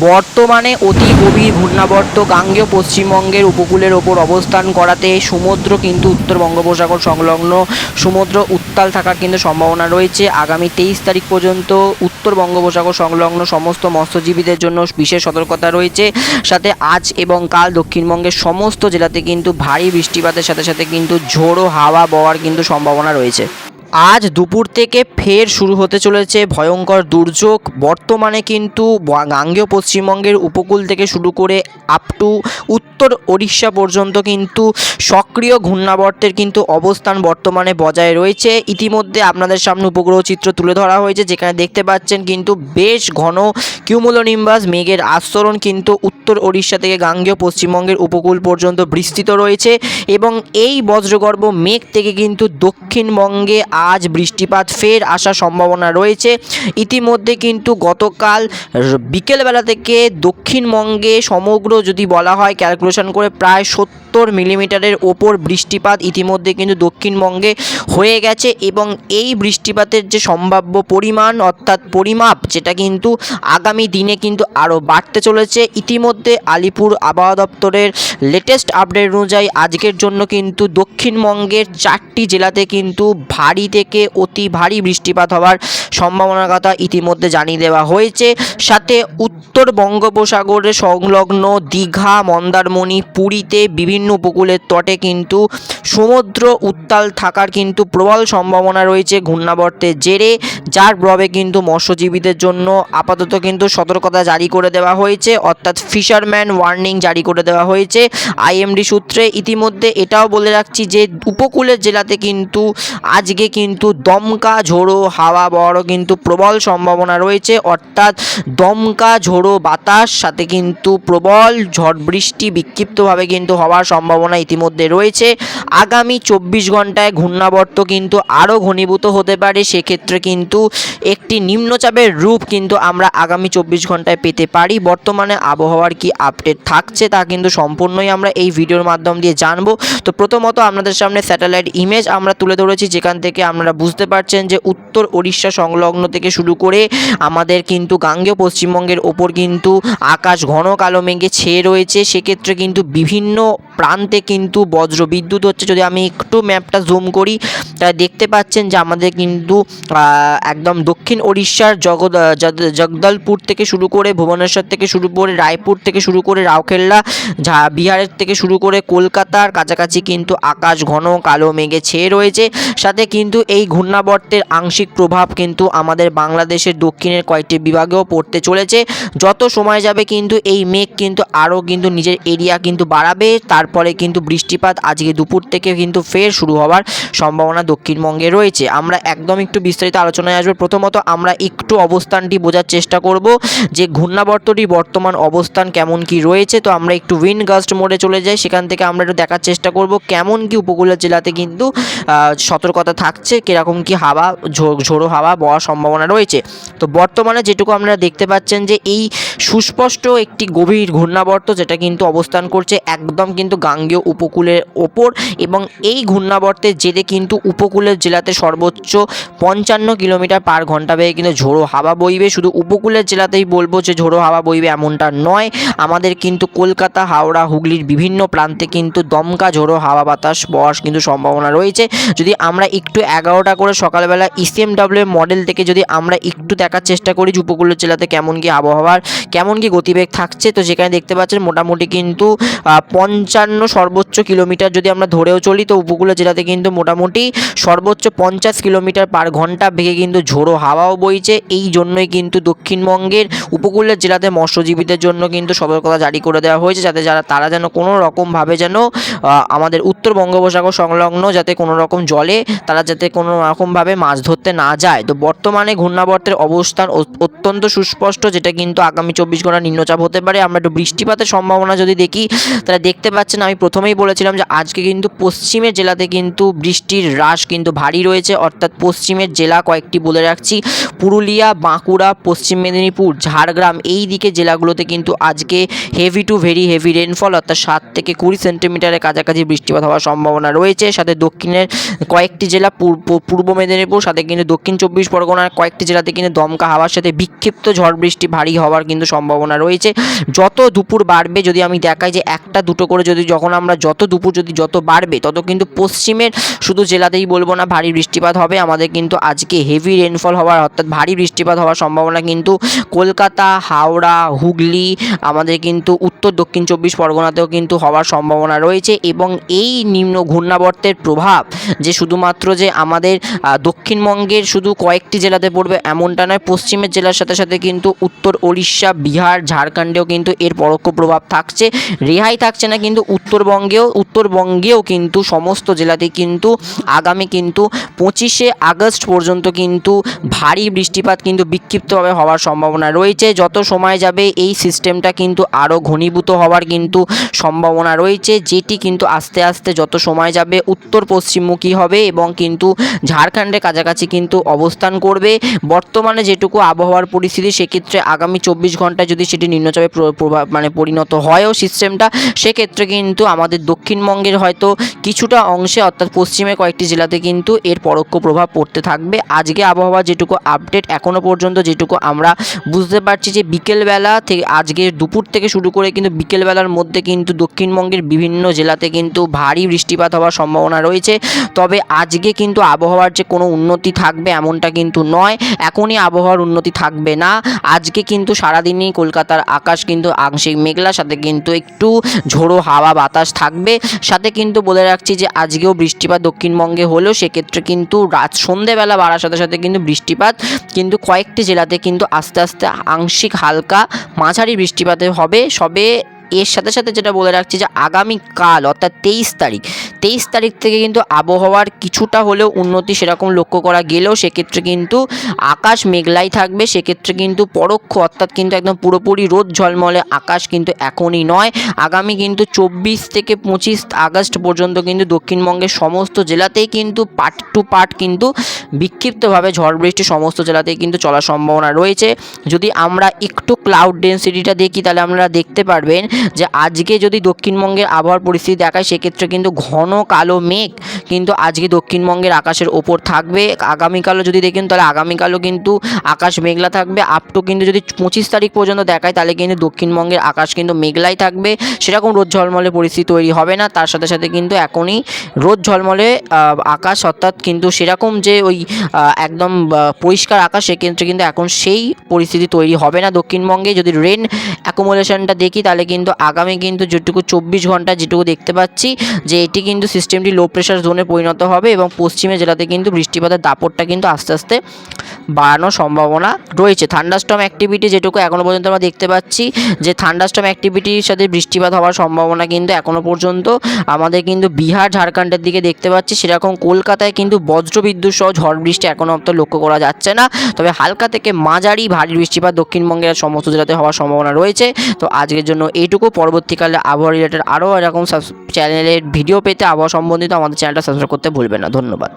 বর্তমানে অতি গভীর ঘূর্ণাবর্ত গাঙ্গেয় পশ্চিমবঙ্গের উপকূলের ওপর অবস্থান করাতে সমুদ্র কিন্তু উত্তর বঙ্গোপসাগর সংলগ্ন সমুদ্র উত্তাল থাকার কিন্তু সম্ভাবনা রয়েছে। আগামী তেইশ তারিখ পর্যন্ত উত্তর বঙ্গোপসাগর সংলগ্ন সমস্ত মৎস্যজীবীদের জন্য বিশেষ সতর্কতা রয়েছে। সাথে আজ এবং কাল দক্ষিণবঙ্গের সমস্ত জেলাতে কিন্তু ভারী বৃষ্টিপাতের সাথে সাথে কিন্তু ঝোড়ো হাওয়া বওয়ার কিন্তু সম্ভাবনা রয়েছে। আজ দুপুর থেকে ফের শুরু হতে চলেছে ভয়ঙ্কর দুর্যোগ। বর্তমানে কিন্তু গাঙ্গেয় পশ্চিমবঙ্গের উপকূল থেকে শুরু করে আপ টু উত্তর ওড়িশা পর্যন্ত কিন্তু সক্রিয় ঘূর্ণাবর্তের কিন্তু অবস্থান বর্তমানে বজায় রয়েছে। ইতিমধ্যে আপনাদের সামনে উপগ্রহ চিত্র তুলে ধরা হয়েছে, যেখানে দেখতে পাচ্ছেন কিন্তু বেশ ঘন কিউমুলোনিম্বাস মেঘের আস্তরণ কিন্তু উত্তর ওড়িশা থেকে গাঙ্গেয় পশ্চিমবঙ্গের উপকূল পর্যন্ত বিস্তৃত রয়েছে এবং এই বজ্রগর্ভ মেঘ থেকে কিন্তু দক্ষিণবঙ্গে আজ বৃষ্টিপাত ফের আসার সম্ভাবনা রয়েছে। ইতিমধ্যে কিন্তু গতকাল বিকেলবেলা থেকে দক্ষিণবঙ্গে সমগ্র যদি বলা হয় ক্যালকুলেশন করে প্রায় সত্তর মিলিমিটারের ওপর বৃষ্টিপাত ইতিমধ্যে কিন্তু দক্ষিণবঙ্গে হয়ে গেছে এবং এই বৃষ্টিপাতের যে সম্ভাব্য পরিমাণ অর্থাৎ পরিমাপ, যেটা কিন্তু আগামী দিনে কিন্তু আরও বাড়তে চলেছে। ইতিমধ্যে আলিপুর আবহাওয়া দপ্তরের লেটেস্ট আপডেট অনুযায়ী আজকের জন্য কিন্তু দক্ষিণবঙ্গের চারটি জেলাতে কিন্তু ভারী থেকে অতি ভারী বৃষ্টিপাত হওয়ার সম্ভাবনার কথা ইতিমধ্যে জানিয়ে দেওয়া হয়েছে। সাথে উত্তর বঙ্গোপসাগরের সংলগ্ন দীঘা, মন্দারমণি, পুরীতে বিভিন্ন উপকূলের তটে কিন্তু সমুদ্র উত্তাল থাকার কিন্তু প্রবল সম্ভাবনা রয়েছে ঘূর্ণাবর্তের জেরে, যার প্রভাবে কিন্তু মৎস্যজীবীদের জন্য আপাতত কিন্তু সতর্কতা জারি করে দেওয়া হয়েছে। অর্থাৎ ফিশারম্যান ওয়ার্নিং জারি করে দেওয়া হয়েছে। আইএমডি সূত্রে ইতিমধ্যে এটাও বলে রাখছি যে, উপকূলের জেলাতে কিন্তু আজকে কিন্তু দমকা ঝোড়ো হাওয়া বড় কিন্তু প্রবল সম্ভাবনা রয়েছে। অর্থাৎ দমকা ঝোড়ো বাতাস, সাথে কিন্তু প্রবল ঝড় বৃষ্টি বিক্ষিপ্তভাবে কিন্তু হওয়ার সম্ভাবনা ইতিমধ্যে রয়েছে। আগামী চব্বিশ ঘন্টায় ঘূর্ণাবর্ত কিন্তু আরও ঘনীভূত হতে পারে। সেক্ষেত্রে কিন্তু একটি নিম্নচাপের রূপ কিন্তু আমরা আগামী চব্বিশ ঘন্টায় পেতে পারি। বর্তমানে আবহাওয়ার কি আপডেট থাকছে তা কিন্তু সম্পূর্ণই আমরা এই ভিডিওর মাধ্যম দিয়ে জানব। তো প্রথমত আপনাদের সামনে স্যাটেলাইট ইমেজ আমরা তুলে ধরেছি। যেখান থেকে আপনারা বুঝতে পারছেন যে উত্তর ওড়িশা সংলগ্ন থেকে শুরু করে আমাদের কিন্তু গাঙ্গেয় পশ্চিমবঙ্গের ওপর কিন্তু আকাশ ঘন কালো মেঘে ছেয়ে রয়েছে। সেক্ষেত্রে কিন্তু বিভিন্ন প্রান্তে কিন্তু বজ্র বিদ্যুৎ হচ্ছে। যদি আমি একটু ম্যাপটা জুম করি, তাহলে দেখতে পাচ্ছেন যে আমাদের কিন্তু একদম দক্ষিণ ওড়িশার জগদ জগ- জগদলপুর থেকে শুরু করে ভুবনেশ্বর থেকে শুরু করে রায়পুর থেকে শুরু করে রাউরকেল্লা, ঝা, বিহারের থেকে শুরু করে কলকাতার কাছাকাছি কিন্তু আকাশ ঘন, কালো মেঘে ছেয়ে রয়েছে। সাথে কিন্তু এই ঘূর্ণাবর্তের আংশিক প্রভাব কিন্তু আমাদের বাংলাদেশের দক্ষিণের কয়েকটি বিভাগেও পড়তে চলেছে। যত সময় যাবে কিন্তু এই মেঘ কিন্তু আরও কিন্তু নিজের এরিয়া কিন্তু বাড়াবে। তারপরে কিন্তু বৃষ্টিপাত আজকে দুপুর থেকে কিন্তু ফের শুরু হওয়ার সম্ভাবনা দক্ষিণবঙ্গে রয়েছে। আমরা একদম একটু বিস্তারিত আলোচনায় আসব। প্রথমত আমরা একটু অবস্থানটি বোঝার চেষ্টা করব যে ঘূর্ণাবর্তটি বর্তমান অবস্থান কেমন কি রয়েছে। তো আমরা একটু উইন্ড গাস্ট মোডে চলে যাই। সেখান থেকে আমরা একটু দেখার চেষ্টা করব কেমন কি উপকূলের জেলাতে কিন্তু সতর্কতা থাকছে, কীরকম কি হাওয়া ঝোড়ো হাওয়া বওয়ার সম্ভাবনা রয়েছে। তো বর্তমানে যেটুকু আপনারা দেখতে পাচ্ছেন যে এই সুস্পষ্ট একটি গভীর ঘূর্ণাবর্ত যেটা কিন্তু অবস্থান করছে, একদম কিন্তু গাঙ্গেয় উপকূলের ওপর এবং এই ঘূর্ণাবর্তের জেরে কিন্তু উপকূলের জেলাতে সর্বোচ্চ পঞ্চান্ন কিলোমিটার পার ঘণ্টা বেগে কিন্তু ঝোড়ো হাওয়া বইবে। শুধু উপকূলের জেলাতেই বলব যে ঝোড়ো হাওয়া বইবে এমনটা নয়। আমাদের কিন্তু কলকাতা হাওড়া হুগলির বিভিন্ন প্রান্তে কিন্তু দমকা ঝোড়ো হাওয়া বাতাস বওয়ার কিন্তু সম্ভাবনা রয়েছে। যদি আমরা একটু এগারোটা করে সকালবেলা ইসিএমডাব্লিউ মডেল থেকে যদি আমরা একটু দেখার চেষ্টা করি যে উপকূলের জেলাতে কেমন কি আবহাওয়ার কেমন কি গতিবেগ থাকছে তো সেখানে দেখতে পাচ্ছেন মোটামুটি কিন্তু আহ, পঞ্চান্ন সর্বোচ্চ কিলোমিটার যদি আমরা ধরেও চলি, তো উপকূলের জেলাতে কিন্তু মোটামুটি সর্বোচ্চ পঞ্চাশ কিলোমিটার পার ঘণ্টা বেগে কিন্তু ঝোড়ো হাওয়াও বইছে। এই জন্যই কিন্তু দক্ষিণবঙ্গের উপকূলের জেলাতে মৎস্যজীবীদের জন্য কিন্তু সতর্কতা জারি করে দেওয়া হয়েছে, যাতে যারা, তারা যেন কোনো রকমভাবে যেন আমাদের উত্তর বঙ্গোপসাগর সংলগ্ন যাতে কোনো রকম জলে তারা যাতে কোনো রকমভাবে মাছ ধরতে না যায়। তো বর্তমানে ঘূর্ণাবর্তের অবস্থান অত্যন্ত সুস্পষ্ট, যেটা কিন্তু আগামী চব্বিশ ঘণ্টা নিম্নচাপ হতে পারে। আমরা একটু বৃষ্টিপাতের সম্ভাবনা যদি দেখি, তাহলে দেখতে পাচ্ছি যাচ্ছে না, আমি প্রথমেই বলেছিলাম যে আজকে কিন্তু পশ্চিমের জেলাতে কিন্তু বৃষ্টির হ্রাস কিন্তু ভারী রয়েছে। অর্থাৎ পশ্চিমের জেলা কয়েকটি বলে রাখছি। পুরুলিয়া, বাঁকুড়া, পশ্চিম মেদিনীপুর, ঝাড়গ্রাম এই দিকে জেলাগুলোতে কিন্তু আজকে heavy to very heavy rainfall অর্থাৎ সাত থেকে কুড়ি সেন্টিমিটারের কাছাকাছি বৃষ্টিপাত হওয়ার সম্ভাবনা রয়েছে। সাথে দক্ষিণের কয়েকটি জেলা পূর্ব মেদিনীপুর, সাথে কিন্তু দক্ষিণ চব্বিশ পরগনার কয়েকটি জেলাতে কিন্তু দমকা হাওয়ার সাথে বিক্ষিপ্ত ঝড় বৃষ্টি ভারী হওয়ার কিন্তু সম্ভাবনা রয়েছে। যত দুপুর বাড়বে, যদি আমি দেখাই যে একটা দুটো করে যদি যখন আমরা যত দুপুর যদি যত বাড়বে, তত কিন্তু পশ্চিমের শুধু জেলাতেই বলব না, ভারী বৃষ্টিপাত হবে। আমাদের কিন্তু আজকে হেভি রেনফল হওয়ার অর্থাৎ ভারী বৃষ্টিপাত হওয়ার সম্ভাবনা কিন্তু কলকাতা, হাওড়া, হুগলি, আমাদের কিন্তু উত্তর, দক্ষিণ চব্বিশ পরগনাতেও কিন্তু হওয়ার সম্ভাবনা রয়েছে এবং এই নিম্ন ঘূর্ণাবর্তের প্রভাব যে শুধুমাত্র যে আমাদের দক্ষিণবঙ্গের শুধু কয়েকটি জেলাতে পড়বে এমনটা নয়, পশ্চিমের জেলার সাথে সাথে কিন্তু উত্তর ওড়িশা, বিহার, ঝাড়খণ্ডেও কিন্তু এর পরোক্ষ প্রভাব থাকছে। রেহাই থাকছে না কিন্তু উত্তরবঙ্গেও উত্তরবঙ্গেও কিন্তু সমস্ত জেলাতে কিন্তু আগামী কিন্তু পঁচিশে আগস্ট পর্যন্ত কিন্তু ভারী বৃষ্টিপাত কিন্তু বিক্ষিপ্তভাবে হওয়ার সম্ভাবনা রয়েছে। যত সময় যাবে এই সিস্টেমটা কিন্তু আরও ঘনীভূত হওয়ার কিন্তু সম্ভাবনা রয়েছে। যেটি কিন্তু আস্তে আস্তে যত সময় যাবে উত্তর পশ্চিমমুখী হবে এবং কিন্তু ঝাড়খণ্ডের কাছাকাছি কিন্তু অবস্থান করবে। বর্তমানে যেটুকু আবহাওয়ার পরিস্থিতি, সেক্ষেত্রে আগামী চব্বিশ ঘন্টায় যদি সেটি নিম্নচাপে মানে পরিণত হয়ও সিস্টেমটা, সেক্ষেত্রে কিন্তু আমাদের দক্ষিণবঙ্গের হয়তো কিছুটা অংশে, অর্থাৎ পশ্চিমে কয়েকটি জেলাতে কিন্তু এর পরোক্ষ প্রভাব পড়তে থাকবে। আজকে আবহাওয়া যেটুকু আপডেট এখনও পর্যন্ত যেটুকু আমরা বুঝতে পারছি যে বিকেলবেলা থেকে আজকে দুপুর থেকে শুরু করে কিন্তু বিকেলবেলার মধ্যে কিন্তু দক্ষিণবঙ্গের বিভিন্ন জেলাতে কিন্তু ভারী বৃষ্টিপাত হওয়ার সম্ভাবনা রয়েছে। তবে আজকে কিন্তু আবহাওয়ার যে কোনো উন্নতি থাকবে এমনটা কিন্তু নয়। এখনই আবহাওয়ার উন্নতি থাকবে না। আজকে কিন্তু সারাদিনই কলকাতার আকাশ কিন্তু আংশিক মেঘলা, সাথে কিন্তু একটু ঝোড়ো হাওয়া বাতাস থাকবে। সাথে কিন্তু বলে রাখছি যে, আজকেও বৃষ্টিপাত দক্ষিণবঙ্গে হলেও সেক্ষেত্রে কিন্তু রাত সন্ধেবেলা বাড়ার সাথে সাথে কিন্তু বৃষ্টিপাত কিন্তু কয়েকটি জেলাতে কিন্তু আস্তে আস্তে আংশিক হালকা মাঝারি বৃষ্টিপাতে হবে। সবে এর সাথে সাথে যেটা বলে রাখছি যে আগামীকাল অর্থাৎ তেইশ তারিখ তেইশ তারিখ থেকে কিন্তু আবহাওয়ার কিছুটা হলেও উন্নতি সেরকম লক্ষ্য করা গেলেও সেক্ষেত্রে কিন্তু আকাশ মেঘলাই থাকবে। সেক্ষেত্রে কিন্তু পরোক্ষ, অর্থাৎ কিন্তু একদম পুরোপুরি রোদ ঝলমলে আকাশ কিন্তু এখনই নয়। আগামী কিন্তু চব্বিশ থেকে পঁচিশ আগস্ট পর্যন্ত কিন্তু দক্ষিণবঙ্গের সমস্ত জেলাতেই কিন্তু পার্ট টু পার্ট কিন্তু বিক্ষিপ্তভাবে ঝড় বৃষ্টি সমস্ত জেলাতেই কিন্তু চলার সম্ভাবনা রয়েছে। যদি আমরা একটু ক্লাউড ডেন্সিটিটা দেখি, তাহলে আমরা দেখতে পারবেন যে আজকে যদি দক্ষিণবঙ্গের আবহাওয়ার পরিস্থিতি দেখায়, সেক্ষেত্রে কিন্তু ঘন কালো মেঘ কিন্তু আজকে দক্ষিণবঙ্গের আকাশের ওপর থাকবে। আগামীকালও যদি দেখেন, তাহলে আগামীকালও কিন্তু আকাশ মেঘলা থাকবে। আপ টু কিন্তু যদি পঁচিশ তারিখ পর্যন্ত দেখায়, তাহলে কিন্তু দক্ষিণবঙ্গের আকাশ কিন্তু মেঘলাই থাকবে। সেরকম রোদ ঝলমলে পরিস্থিতি তৈরি হবে না। তার সাথে সাথে কিন্তু এখনই রোদ ঝলমলে আকাশ অর্থাৎ কিন্তু সেরকম যে ওই একদম পরিষ্কার আকাশ, সেক্ষেত্রে কিন্তু এখন সেই পরিস্থিতি তৈরি হবে না দক্ষিণবঙ্গে। যদি রেন অ্যাকোমোডেশনটা দেখি, তাহলে কিন্তু আগামী কিন্তু যেটুকু চব্বিশ ঘণ্টা যেটুকু দেখতে পাচ্ছি, যে এটি কিন্তু সিস্টেমটি লো প্রেশার জোনে পরিণত হবে এবং পশ্চিমে জেলাতে কিন্তু বৃষ্টিপাতের দাপটটা কিন্তু আস্তে আস্তে বাড়ানোর সম্ভাবনা রয়েছে। থান্ডারস্টম অ্যাক্টিভিটি যেটুকু এখনও পর্যন্ত আমরা দেখতে পাচ্ছি, যে থান্ডারস্টম অ্যাক্টিভিটির সাথে বৃষ্টিপাত হওয়ার সম্ভাবনা কিন্তু এখনও পর্যন্ত। আমাদের কিন্তু বিহার, ঝাড়খণ্ডের দিকে দেখতে পাচ্ছি, সেরকম কলকাতায় কিন্তু বজ্রবিদ্যুৎ সহ ঝড় বৃষ্টি এখনও অব্দি লক্ষ্য করা যাচ্ছে না। তবে হালকা থেকে মাঝারি ভারী বৃষ্টিপাত দক্ষিণবঙ্গের সমস্ত জেলাতে হওয়ার সম্ভাবনা রয়েছে। তো আজকের জন্য এইটুকু। পরবর্তীকালে আবহাওয়া রিলেটেড আরও এরকম চ্যানেলের ভিডিও পেতে আবহাওয়া সম্বন্ধিত আমাদের চ্যানেলটা সাবস্ক্রাইব করতে ভুলবেন না। ধন্যবাদ।